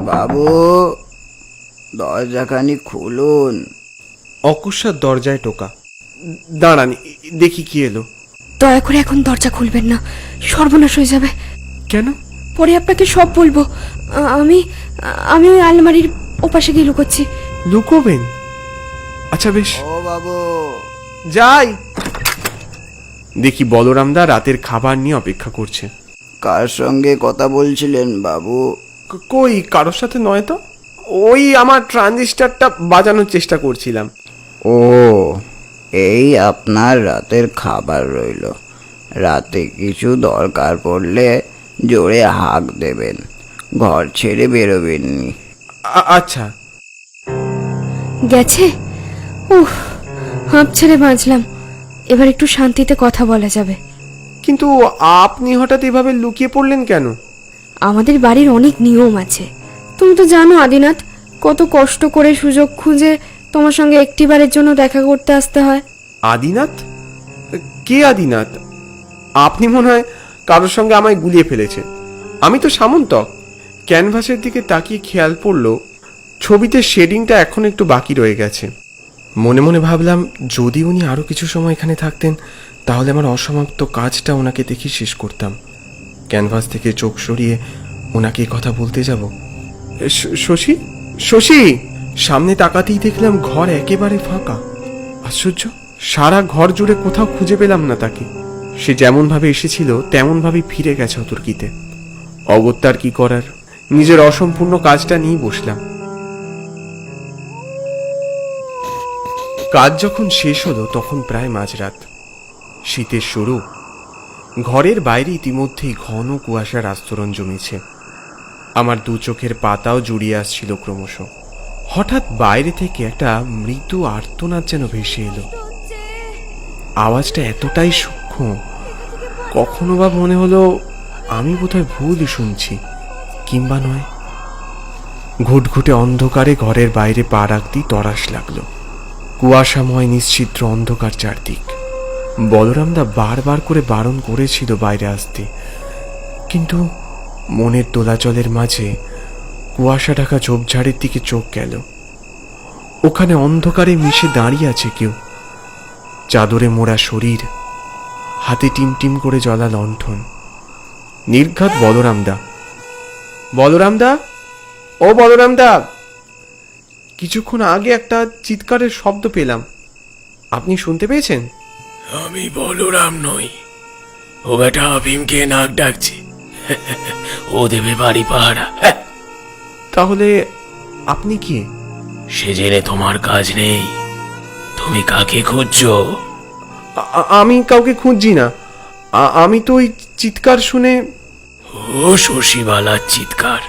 বাবু দরজাখানি খুলুন। অকস্মাৎ দরজায় টোকা। দাঁড়ান দেখি কি এলো। দয়া করে এখন দরজা খুলবেন না সর্বনাশ হয়ে যাবে। কেন? পরে আপনাকে সব বলব। আ- আমি আমি ওই আলমারির ওপাশে গিয়ে লুকোচ্ছি। লুকোবেন? আচ্ছা বেশ। ও বাবু। যাই। দেখি বলরামদা রাতের খাবার নিয়ে অপেক্ষা করছে। কার সঙ্গে কথা বলছিলেন বাবু? কই? কারোর সাথে নয় তো? ওই আমার ট্রানজিস্টারটা বাজানোর চেষ্টা করছিলাম। ও এই আপনার রাতের খাবার রইল। রাতে কিছু দরকার পড়লে জোরে হাঁক দেবেন। ঘর ছেড়ে বেরোবেননি। আচ্ছা। গেছে? উহ হাঁপ ছেড়ে বাঁচলাম। এবার একটু শান্তিতে কথা বলা যাবে। কিন্তু আপনি হঠাৎ এভাবে লুকিয়ে পড়লেন কেন? আমাদের বাড়ির অনেক নিয়ম আছে। তুমি তো জানো আদিনাথ, কত কষ্ট করে সুযোগ খুঁজে তোমার সঙ্গে একটিবারের জন্য দেখা করতে আসতে হয়। আদিনাথ? কে আদিনাথ? আপনি মনে হয় কারোর সঙ্গে আমায় গুলিয়ে ফেলেছে আমি তো সামন্তক। ক্যানভাসের দিকে তাকিয়ে খেয়াল পড়ল, ছবিতে শেডিংটা এখন একটু বাকি রয়ে গেছে। মনে মনে ভাবলাম, যদি উনি আরও কিছু সময় এখানে থাকতেন, তাহলে আমার অসমাপ্ত কাজটা ওনাকে দেখে শেষ করতাম। ক্যানভাস থেকে চোখ সরিয়ে ওনাকে কথা বলতে যাব। শশী? শশী? সামনে তাকাতেই দেখলাম ঘর একেবারে ফাঁকা। আশ্চর্য সারা ঘর জুড়ে কোথাও খুঁজে পেলাম না তাকে। সে যেমন ভাবে এসেছিল তেমন ভাবে ফিরে গেছে অতর্কিতে। অগত্যার কি করার? নিজের অসম্পূর্ণ কাজটা নিয়েই বসলাম। কাজ যখন শেষ হলো তখন প্রায় মাঝরাত। শীতের শুরু। ঘরের বাইরে ইতিমধ্যেই ঘন কুয়াশার আস্তরণ জমেছে। আমার দু চোখের পাতাও জুড়িয়ে আসছিল ক্রমশ। হঠাৎ বাইরে থেকে একটা মৃদু আর্তনাদ যেন ভেসে এলো। আওয়াজটা এতটাই সূক্ষ্ম, কখনো বা মনে হলো আমি বোধহয় ভুল শুনছি, কিংবা নয়। ঘুটঘুটে অন্ধকারে ঘরের বাইরে পা রাখতেই তরাস লাগল। কুয়াশাময় নিশ্চিদ্র অন্ধকার চারদিক। বলরামদা বারবার করে বারণ করেছিল বাইরে আসতে। কিন্তু মনের দোলাচলের মাঝে কুয়াশা ঢাকা ঝোপঝাড়ের দিকে চোখ গেল। ওখানে অন্ধকারে মিশে দাঁড়িয়ে আছে কেউ। চাদরে মোড়া শরীর, হাতে টিমটিম করে জ্বলা লণ্ঠন। নির্ঘাত বলরামদা। বলরামদা? ও বলরামদা! কিছুক্ষণ আগে একটা চিৎকারের শব্দ পেলাম। আপনি শুনতে পেয়েছেন? আমি বলরাম নই। ও বেটা ভীমকে নাক ডাকছে। ও দেবে বাড়ি পাহারা। হ্যাঁ, তাহলে আপনি কি? সে জেনে তোমার কাজ নেই। তুমি কাকে খুঁজছো? আমি কাউকে খুঁজছি না। আমি তো ওই চিৎকার শুনে ও শশীবালার চিৎকার।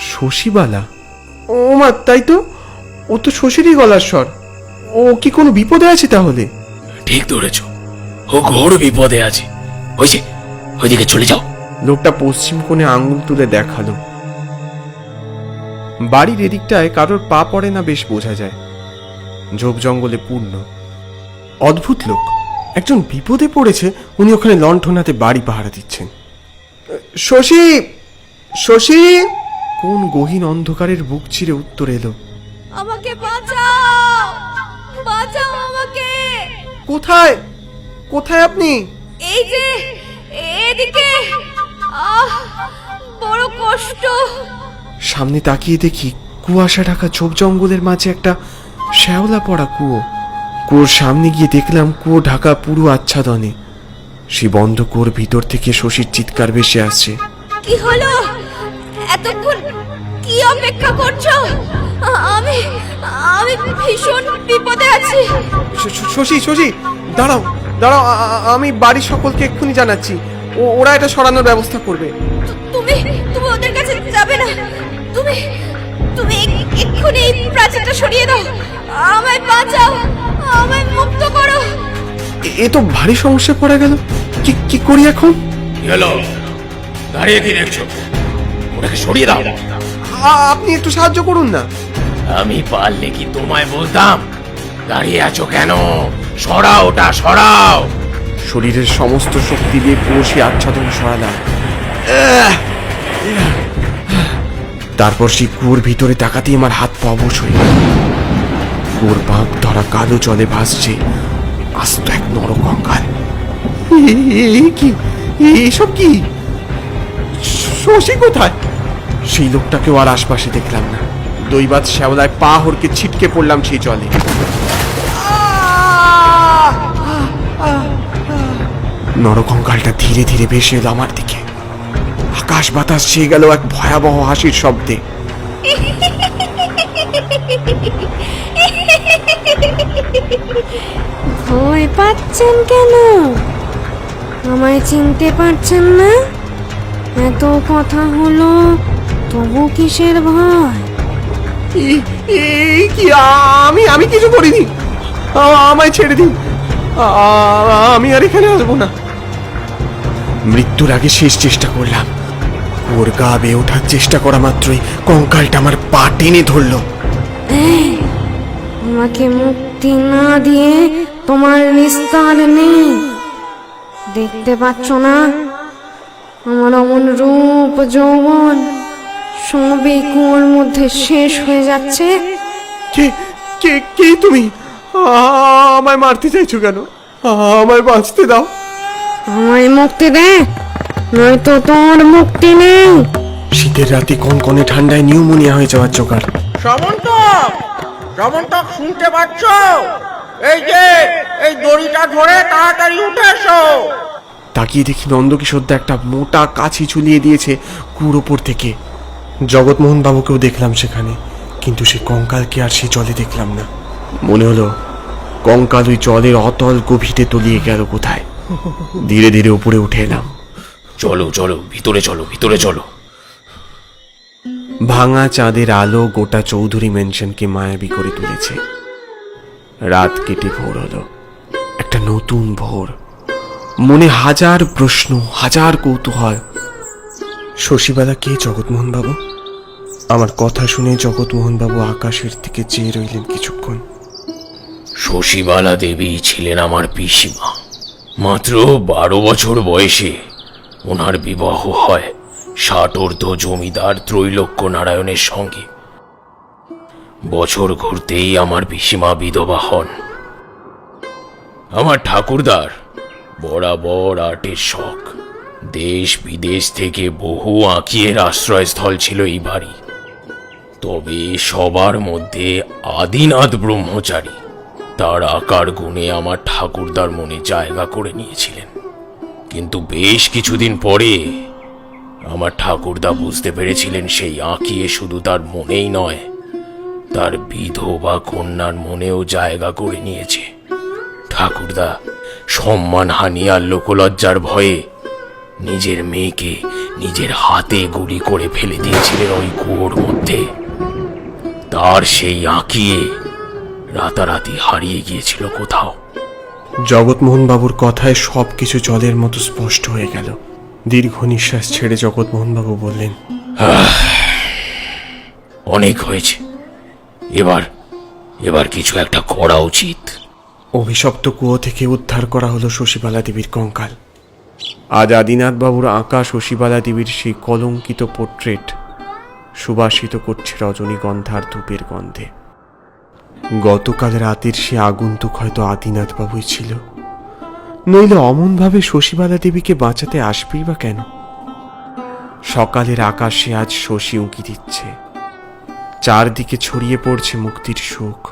শশীবালা? ও মা তাই তো? ও তো শশীরই গলার স্বর। ও কি কোনো বিপদে আছে তাহলে? ঠিক ধরেছ। ও ঘোর বিপদে আছে। ওই যে ওইদিকে চলে যাও। লোকটা পশ্চিম কোণে আঙুল তুলে দেখাল। বাড়ির এদিকটায় কারোর পা পড়ে না বেশ বোঝা যায়। ঝোপ জঙ্গলে পূর্ণ। অদ্ভুত লোক। একজন বিপদে পড়েছে উনি ওখানে লণ্ঠনাতে বাড়ি পাহারা দিচ্ছেন। শশী শশী! কোন গহীন অন্ধকারের বুক চিরে উত্তর এলো। আমাকে বাঁচাও! বাঁচাও! আমাকে কোথায়? কোথায় আপনি? এই যে এদিকে। আহ বড় কষ্ট। সামনে তাকিয়ে দেখি কুয়াশা ঢাকা ঝোপ জঙ্গলের মাঝে একটা শ্যাওলা পড়া কুয়ো। কুয়োর সামনে গিয়ে দেখলাম কুয়ো ঢাকা পুরো আচ্ছাদনে। সে বন্ধ কুয়োর ভিতর থেকে শশীর চিৎকার ভেসে আসছে। কি হলো? এতক্ষণ কি অপেক্ষা করছ? শশী শশী দাঁড়াও দাঁড়াও আমি বাড়ির সকলকে এক্ষুনি জানাচ্ছি। ও- ওরা এটা সরানোর ব্যবস্থা করবে। তুমি তুমি ওদের কাছে যাবে না। তুমি তুমি এক্ষুনি এই প্রাচীরটা সরিয়ে দাও। আমায় বাঁচাও আমায় মুক্ত করো। এ- তো ভারী সমস্যা পড়ে গেল। কি কি করি এখন? হলো দাঁড়িয়ে কি দেখছ? ওটাকে সরিয়ে দাও। আপনি একটু সাহায্য করুন না। আমি পারলে কি তোমায় বলতাম? দাঁড়িয়ে আছো কেন? সরাও ওটা, সরাও! শরীরের সমস্ত শক্তি দিয়ে পুরো আচ্ছাদন সরালাম। তারপর সেই কুয়োর ভিতরে তাকাতেই আমার হাত পা অবশ হয়ে গেল। কুয়োর বাঁক ধরা কালো জলে ভাসছে, আস্ত এক নরকঙ্কাল কি? এসব কি? শশী কোথায়? সেই লোকটাকেও আর আশপাশে দেখলাম না। দৈবাত শ্যাওলায় পা হরকে ছিটকে পড়লাম সেই জলে। নরকঙ্কালটা ধীরে ধীরে ভেসে এলো আমার দিকে। আকাশ বাতাস ছেয়ে গেল এক ভয়াবহ হাসির শব্দে। ভয় পাচ্ছেন কেন? আমায় চিনতে পারছেন না? এত কথা হলো তবু কিসের ভয়? এই কি আমি আমি কিছু করিনি। আমায় ছেড়ে দিন। আ- আমি আর এখানে আসব না। মৃত্যুর আগে শেষ চেষ্টা করলাম। ওর গা বেয়ে ওঠার চেষ্টা করা মাত্রই কঙ্কালটা আমার পা টেনে ধরলো। আমাকে মুক্তি না দিয়ে তোমার নিস্তার নেই। দেখতে পাচ্ছ না? আমার অমন রূপ যৌবন সবই কুয়োর মধ্যে শেষ হয়ে যাচ্ছে। কে কে কে তুমি? আমায় মারতে চাইছো কেন? আমায় বাঁচতে দাও। আমায় মুক্তি দে নয়তো তোর মুক্তি নেই। শীতের রাতে কনকনে ঠান্ডায় নিউমোনিয়া হয়ে যাওয়ার জোগাড়? সমন্তক সমন্তক শুনতে পাচ্ছ? এই যে এই দড়িটা ধরে তাড়াতাড়ি উঠে এসো। তাকিয়ে দেখি নন্দকিশোরদা একটা মোটা কাছি ঝুলিয়ে দিয়েছে কুর ওপর থেকে। জগৎমোহন বাবুকেও দেখলাম সেখানে কিন্তু সে কঙ্কালকে আর সে জলে দেখলাম না। মনে হলো কঙ্কাল ওই জলের অতল গভীরে তলিয়ে গেল কোথায়? ধীরে ধীরে উপরে উঠে এলাম। চলো চলো ভিতরে চলো ভিতরে চলো। ভাঙা চাঁদের আলো গোটা চৌধুরী মেনশনকে মায়াবী করে তুলেছে। রাত কেটে ভোর হলো। একটা নতুন ভোর। মনে হাজার প্রশ্ন হাজার কৌতূহল। শশীবালা কে জগৎমোহন বাবু আমার কথা শুনে জগৎমোহন বাবু আকাশের দিকে চেয়ে রইলেন কিছুক্ষণ। শশীবালা দেবী ছিলেন আমার পিসিমা। মাত্র বারো বছর বয়সে ওনার বিবাহ হয় ষাটোর্ধ জমিদার ত্রৈলোক্য নারায়ণের সঙ্গে। বছর ঘুরতেই আমার পিসিমা বিধবা হন। আমার ঠাকুরদার বরাবর আর্টের শখ। দেশ বিদেশ থেকে বহু আঁকিয়ের আশ্রয়স্থল ছিল এই বাড়ি। তবে সবার মধ্যে আদিনাথ ব্রহ্মচারী। তার আকার গুণে আমার ঠাকুরদার মনে জায়গা করে নিয়েছিলেন। কিন্তু বেশ কিছুদিন পরে আমার ঠাকুরদা বুঝতে পেরেছিলেন সেই আঁকিয়ে শুধু তার মনেই নয়, তার বিধবা কন্যার মনেও জায়গা করে নিয়েছে। ঠাকুরদা সম্মান হানি আর লোকলজ্জার ভয়ে নিজের মেয়েকে নিজের হাতে গুলি করে ফেলে দিয়েছিলেন ওই কুয়োর মধ্যে। তার সেই আঁকিয়ে রাতারাতি হারিয়ে গিয়েছিল কোথাও। জগৎমোহন বাবুর কথায় সব কিছু জলের মতো স্পষ্ট হয়ে গেল। দীর্ঘ নিঃশ্বাস ছেড়ে জগৎমোহন বাবু বললেন অনেক হয়েছে। এবার এবার কিছু একটা করা উচিত। অভিশপ্ত কুয়ো থেকে উদ্ধার করা হলো শশীবালা দেবীর কঙ্কাল। আজ আদিনাথ বাবুর আঁকা শশীবালা দেবীর সেই কলঙ্কিত পোর্ট্রেট সুবাসিত করছে রজনীগন্ধার ধূপের গন্ধে। গতকাল রাতের সে আগন্তুক হয়তো আদিনাথ বাবুই ছিল। নইলে অমনভাবে শশীবালা দেবীকে বাঁচাতে আসবেই বা কেন? সকালের আকাশে আজ শশী উঁকি দিচ্ছে। চারদিকে ছড়িয়ে পড়ছে মুক্তির সুখ